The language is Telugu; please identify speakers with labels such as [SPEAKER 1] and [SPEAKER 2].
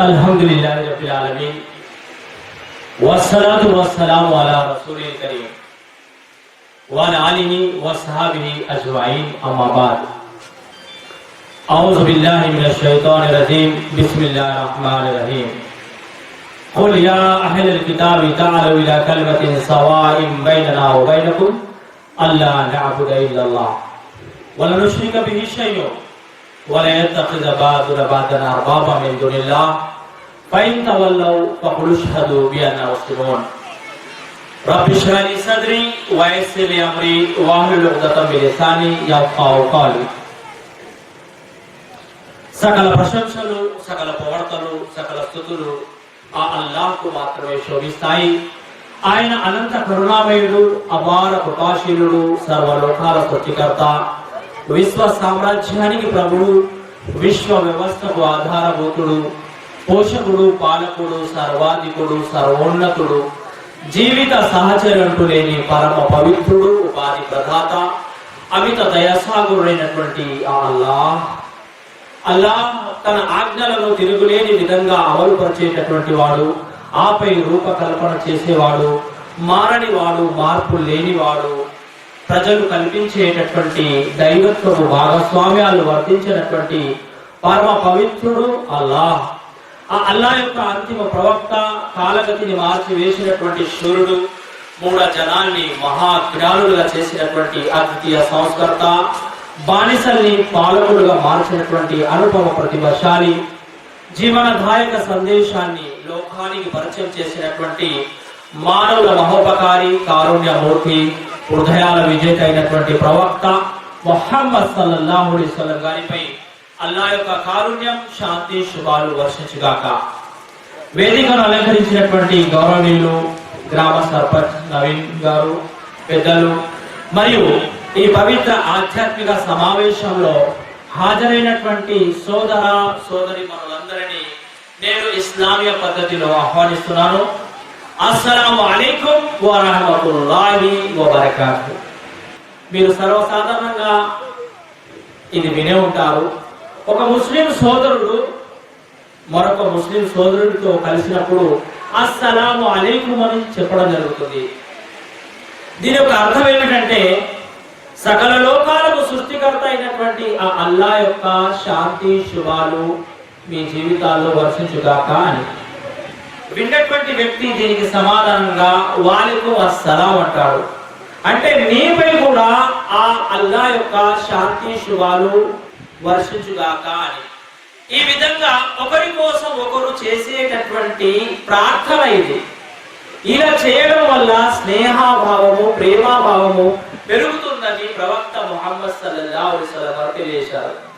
[SPEAKER 1] الحمد لله رب العالمين والصلاة والسلام على رسول الكريم وعلى آله وصحبه أجمعين أما بعد. أعوذ بالله من الشيطان الرجيم بسم الله الرحمن الرحيم قل يا أهل الكتاب تعالوا إلى كلمة سواء بيننا وبينكم ألا نعبد إلا الله ولا نشرك به شيئا ولا يتخذ بعضنا بعضا أربابا من دون الله فإن تولوا فقل اشهدوا بأننا مسلمون رب اشرح لي صدري ويسر لي أمري واحلل عقدة من لساني يفقهوا قولي సకల ప్రశంసలు సకల పొగడతలు సకల స్థుతులు ఆ అల్లాహ్కు మాత్రమే శోభిస్తాయి ఆయన అనంత కరుణామయుడు అపార కృపాశీలుడు సర్వలోకాల సృష్టికర్త విశ్వ సామ్రాజ్యానికి ప్రభువు విశ్వ వ్యవస్థకు ఆధారభూతుడు పోషకుడు పాలకుడు సర్వాధికుడు సర్వోన్నతుడు జీవిత సహచరుంటూ లేని పరమ పవిత్రుడు ఉపాధి ప్రదాత అమిత దయసాగుడైనటువంటి ఆ అల్లాహ్. అల్లా తన ఆజ్ఞలను తిరుగులేని విధంగా అమలుపరిచేటటువంటి వాడు ఆపై రూపకల్పన చేసేవాడు మారని వాడు మార్పు లేనివాడు ప్రజలు కనిపించేటటువంటి దైవత్వము భాగస్వామ్యాలు వర్తించినటువంటి పరమ పవిత్రుడు అల్లాహ్. ఆ అల్లా యొక్క అంతిమ ప్రవక్త కాలగతిని మార్చి వేసినటువంటి సూర్యుడు మూఢ జనాన్ని మహాజ్ఞానులుగా చేసినటువంటి అద్వితీయ సంస్కర్త బానిసల్ని పాలకులుగా మార్చినటువంటి అనుపమ ప్రతిభశాలి జీవనదాయక సందేశాన్ని లోకానికి పరిచయం చేసినటువంటి మానవుల మహోపకారి కారుణ్యమూర్తి హృదయాల విజేత అయినటువంటి ప్రవక్త మొహమ్మద్ సల్లల్లాహు అలైహి గారిపై అల్లా యొక్క కారుణ్యం శాంతి శుభాలు వర్షించుగాక. వేదికను అలంకరించినటువంటి గౌరవనీయులు గ్రామ సర్పంచ్ నవీన్ గారు పెద్దలు మరియు ఈ పవిత్ర ఆధ్యాత్మిక సమావేశంలో హాజరైనటువంటి సోదర సోదరి మనులందరినీ నేను ఇస్లామియ పద్ధతిలో ఆహ్వానిస్తున్నాను. అస్సలం అలైకుం వరహమతుల్లాహి వబరకాతు. మీరు సర్వసాధారణంగా ఇది వినే ఉంటారు. ఒక ముస్లిం సోదరుడు మరొక ముస్లిం సోదరుడితో కలిసినప్పుడు అస్సలాము అలైకుం అని చెప్పడం జరుగుతుంది. దీని యొక్క అర్థం ఏమిటంటే సకల లోకాలకు సృష్టికర్త అయినటువంటి ఆ అల్లా యొక్క శాంతి శుభాలు మీ జీవితాల్లో వర్షించుగాక అని. విన్నటువంటి వ్యక్తి దీనికి సమాధానంగా వాలికు అస్సలాం అంటాడు. అంటే నీపై కూడా ఆ అల్లా యొక్క శాంతి శుభాలు వర్షించుగాక అని. ఈ విధంగా ఒకరి కోసం ఒకరు చేసేటటువంటి ప్రార్థన ఇది. ఇలా చేయడం వల్ల స్నేహాభావము ప్రేమాభావము పెరుగుతుందని ప్రవక్త మొహమ్మద్ సల్లల్లాహు తెలియజేశారు.